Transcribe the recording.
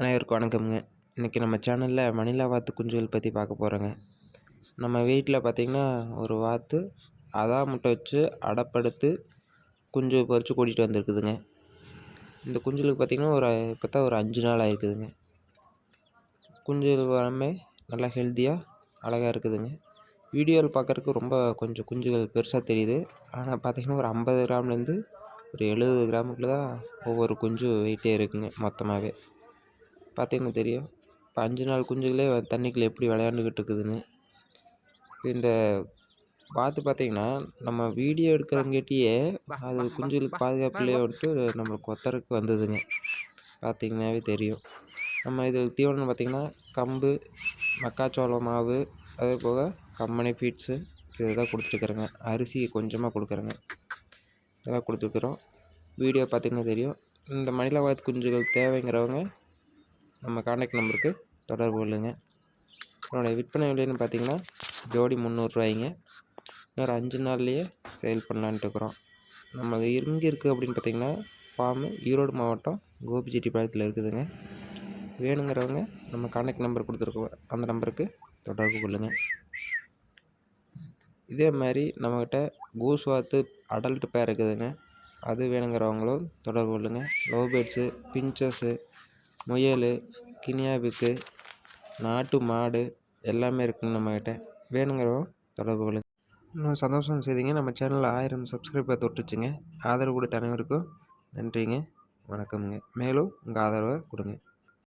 அனைவருக்கும் வணக்கம்ங்க. இன்றைக்கி நம்ம சேனலில் மணிலா வாத்து குஞ்சுகள் பற்றி பார்க்க போகிறோங்க நம்ம வீட்டில் பார்த்திங்கன்னா ஒரு வாத்து அதா முட்டை வச்சு அடைப்படுத்து குஞ்சு பறித்து கூட்டிகிட்டு வந்திருக்குதுங்க. இந்த குஞ்சுகளுக்கு பார்த்திங்கன்னா ஒரு இப்போ தான் ஒரு அஞ்சு நாள் ஆகிருக்குதுங்க குஞ்சுகள் வரமே நல்லா ஹெல்த்தியாக அழகாக இருக்குதுங்க. வீடியோவில் பார்க்குறக்கு ரொம்ப கொஞ்சம் குஞ்சுகள் பெருசாக தெரியுது. ஆனால் பார்த்திங்கன்னா ஒரு ஐம்பது கிராம்லேருந்து ஒரு எழுபது கிராமுக்குள்ளே தான் ஒவ்வொரு குஞ்சு வெயிட்டே இருக்குங்க மொத்தமாகவே பார்த்தீங்கன்னா தெரியும். இப்போ அஞ்சு நாள் குஞ்சுகளே தண்ணிக்குள்ளே எப்படி விளையாண்டுக்கிட்டு இருக்குதுன்னு. இப்போ இந்த பார்த்து பார்த்தீங்கன்னா நம்ம வீடியோ எடுக்கிறங்காட்டியே அது குஞ்சுகளுக்கு பாதுகாப்புலேயே வந்துட்டு நம்மளுக்கு கொத்தருக்கு வந்ததுங்க. பார்த்தீங்கன்னாவே தெரியும். நம்ம இது தீவனம் பார்த்திங்கன்னா கம்பு மக்காச்சோளம் மாவு அதே போக கம்பெனி ஃபீட்ஸு இதை தான் கொடுத்துருக்குறேங்க அரிசி கொஞ்சமாக கொடுக்குறேங்க. இதெல்லாம் கொடுத்துருக்குறோம் வீடியோ பார்த்திங்கன்னா தெரியும். இந்த மணிலவாத் குஞ்சுகள் தேவைங்கிறவங்க நம்ம காண்டாக்ட் நம்பருக்கு தொடர்பு கொள்ளுங்க. என்னோடய விற்பனை விலைன்னு பார்த்தீங்கன்னா ஜோடி முந்நூறுரூவாய்ங்க இன்னொரு அஞ்சு நாள்லேயே சேல் பண்ணலான்ட்டு இருக்கிறோம். நம்ம எங்கே இருக்குது அப்படின்னு பார்த்தீங்கன்னா ஃபார்மு ஈரோடு மாவட்டம் கோபிச்செட்டிப்பாளையத்தில் இருக்குதுங்க. வேணுங்கிறவங்க நம்ம காண்டாக்ட் நம்பர் கொடுத்துருக்கோம் அந்த நம்பருக்கு தொடர்பு கொள்ளுங்கள் இதே மாதிரி நம்மக்கிட்ட கூஸ் வாத்து அடல்ட் பேர் இருக்குதுங்க. அது வேணுங்கிறவங்களும் தொடர்பு கொள்ளுங்கள் லவ் பேர்ட்ஸு பிஞ்சஸ்ஸு முயல் கினியாபிக்கு நாட்டு மாடு எல்லாமே இருக்குங்க நம்மக்கிட்ட வேணுங்கிறவங்க தொடர்பு கொள்ளுங்க. இன்னும் சந்தோஷம் செய்திங்க. நம்ம சேனலில் ஆயிரம் சப்ஸ்கிரைபர் தொட்டுச்சுங்க. ஆதரவு கொடுத்த அனைவருக்கும் நன்றிங்க. வணக்கம்ங்க. மேலும் உங்கள் ஆதரவை கொடுங்க.